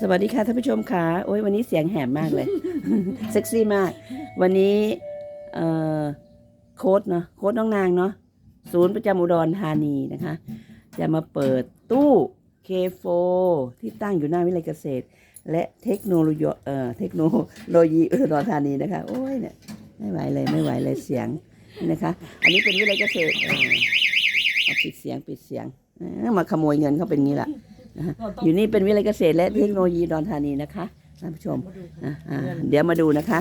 สวัสดีค่ะท่านผู้ชมค่ะโอ้ยวันนี้เสียงแหบมากเลย เซ็กซี่มาก วันนี้เอ่อโค้ดเนาะโค้ดน้องนางเนาะศูนย์ประจำอุดรธานีนะคะ จะมาเปิดตู้ K4 ที่ตั้งอยู่หน้าวิทยาลัยเกษตร และเทคโนโลยีเอ่อเทคโนโลยีอุดรธานีนะคะ โอ้ยเนี่ยไม่ไหวเลยไม่ไหวเลยเสียงนี่นะคะ อันนี้เป็นวิทยาลัยเกษตรเออเอาปิดเสียงปิดเสียงเอ้อมาขโมยเงินเขาเป็นงี้แหละ อยู่นี่เป็นวิทยาลัยเกษตรและเทคโนโลยีอุดอนธานีนะคะท่านผู้ชมอะอะเดี๋ยวมาดูนะคะ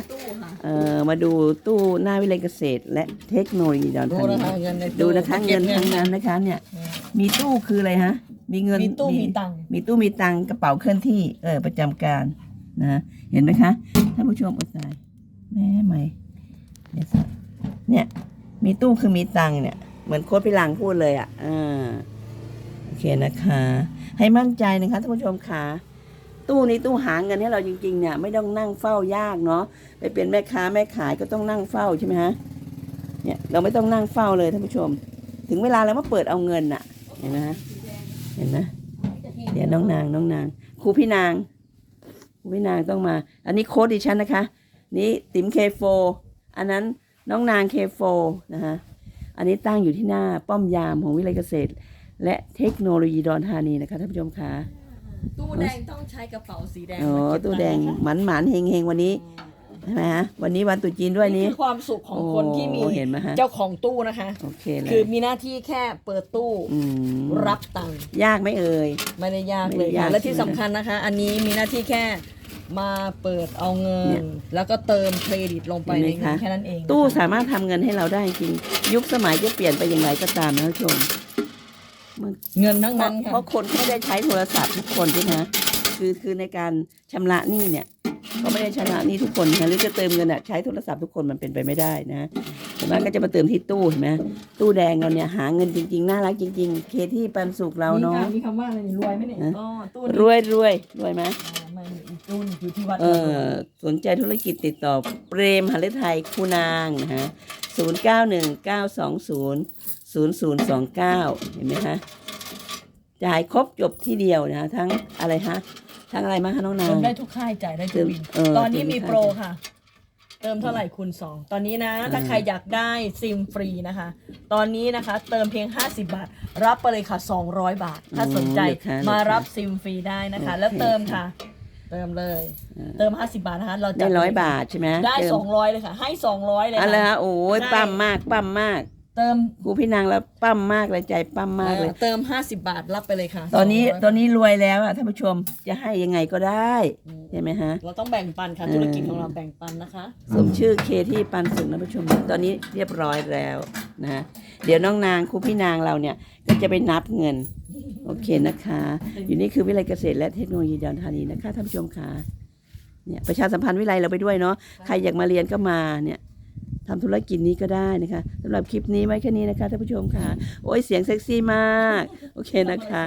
เอ่อมาดูตู้หน้าวิทยาลัยเกษตร และเทคโนโลยีอุดอนดูธานีนะคะเงินในดูนะคะเงินก็บทั้งนั้นนะคะเนี่ยมีตู้คืออะไรฮะมีเงินมีตู้มีตังค์มีตู้มีตังค์กระเป๋าเคลื่อนที่เออประจำการนะฮะเห็นไหมคะท่านผู้ชมอดใจแม่ไหมเดี๋ยวสักเนี่ยมีตู้คือมีตังค์เนี่ยเหมือนโค้ดพี่ลังพูดเลยอะอ่าโอ เคนะคะ ให้มั่นใจนะคะท่านผู้ชมค่ะตู้นี้ตู้หาเงินให้เราจริงๆเนี่ยไม่ต้องนั่งเฝ้ายากเนาะไปเป็นแม่ค้าแม่ขายก็ต้องนั่งเฝ้าใช่ไหมฮะเนี่ยเราไม่ต้องนั่งเฝ้าเลยท่านผู้ชม ถึงเวลาแล้วมาเปิดเอาเงินน่ะเห็นไหมเห็นไหมเดี๋ยวน้องนางน้องนางครูพี่นางครูพี่นางต้องมา อันนี้โค้ดดิฉันนะคะ นี่ติ๋มเคโฟอันนั้นน้องนางเคโฟนะฮะอันนี้ตั้งอยู่ที่หน้าป้อมยามของวิทยาลัยเกษตร และเทคโนโลยีดอนธานีนะคะท่านผู้ชมค่ะตู้แดงต้องใช้กระเป๋าสีแดงอ๋อมาเก็บตู้แดงตัค์หมันหมันเฮงเฮงวันนี้ใช่ไหมฮะวันนี้วันตรุษจีนด้วยนะคะนี้นี่คือความสุขของคนที่มีโอ้เห็นไหมฮะ เจ้าของตู้นะคะ โอเคเลยคือมีหน้าที่แค่เปิดตู้อืมรับตังค์ยากไหมเอ่ย ไม่ได้ยากไม่เลได้ยยากค่ะและที่ใช่ไหมสำคัญนะคะ อันนี้มีหน้าที่แค่มาเปิดเอาเงิเนี่น ย แล้วก็เติมเครดิตลงไปเห็นไหในมเงินคะแค่นั้นเองนะคะ ตู้สามารถทำเงินให้เราได้จริง ยุคสมัยจะเปลี่ยนไปอย่างไรก็ตามนะท่านผู้ชม เงินทั้งเพนั้ราะนค่ะเพราะคนไม่ได้ใช้โทรศัพท์ทุกคนใช่ไหมคือคือในการชำระหนี้เนี่ยเขาไม่ได้ชำระหนี้ทุกคนนะหรือจะเติมเงินอะใช้โทรศัพท์ทุกคนมันเป็นไปไม่ได้นะส่วนมากก็จะมาเติมที่ตู้เห็นไหมตู้แดงเราเนี่ยหาเงินจริง ๆ น่ารักจริง ๆ เคที่ปันสุขเราเนาะ มีค่ะมีคำว่าอะไรนี่รวยไหมเนี่ยฮะ อ๋อตู้รนี้วยรวยรวยไหมอ่าไม่อีกตู้หนึงอยู่ที่วัดเออสนใจธุรกิจติดต่อเปรมหฤทัยคูนางนะฮะศูนย์เก้า หนึ่งเก้าสองศูนย์ศูนย์ศูนย์สองเก้าเห็นไหมคะจ่ายครบจบที่เดียวนะทั้งอะไรฮะทั้งอะไรมาคะน้องนาเติงมได้ทุกค่ายจ่ายได้ทุกบินเออตอนนี้เติมมีทุกค่ายโปรค่ะ เติมเท่าไหร่คูณสองตอนนี้นะ ถ้าอ่าใครอยากได้ซิมฟรีนะคะ ตอนนี้นะคะ เติมเพียง 50 บาท รับไปเลยค่ะ 200 บาท ถ้าสนใจเดี๋ยวค่ะมาเดี๋ยวค่ะรับซิมฟรีได้นะคะ โอเค แล้วเติมค่ะ เติมเลยเติม 50 บาทนะคะ เราจะได้ร้อยบาทใช่ไหมได้ เติม200 เลยค่ะ ให้ 200 เลยอะไรค่ะฮะโอ้ยใช่ ปั้มมากปั้มมาก เติมครูพี่นางแล้วปั้มมากเลยใจปั้มมากเลยเออเติม 50 บาทรับไปเลยค่ะตอนนี้200ตอนนี้รวยแล้วอะท่านผู้ชมจะให้ยังไงก็ได้อืมใช่ไหมฮะ เราต้องแบ่งปันค่ะ ธุรกิจของเราแบ่งปันนะคะสมชื่อเคที่ปันสุขนะผู้ชม ตอนนี้เรียบร้อยแล้วนะเดี๋ยวน้องนางครูพี่นางเราเนี่ยก็จะไปนับเงิน โอเคนะคะ อยู่นี่คือวิทยาลัยเกษตรและเทคโนโลยีดอนธานีนะคะท่านผู้ชมค่ะเนี่ยประชาสัมพันธ์วิทยาลัยเราไปด้วยเนาะใครอยากมาเรียนก็มาเนี่ย ทำธุรกิจนี้ก็ได้นะคะสำหรับคลิปนี้ไว้แค่นี้นะคะท่านผู้ชมค่ะ โอ้ยเสียงเซ็กซี่มาก โอเคนะคะ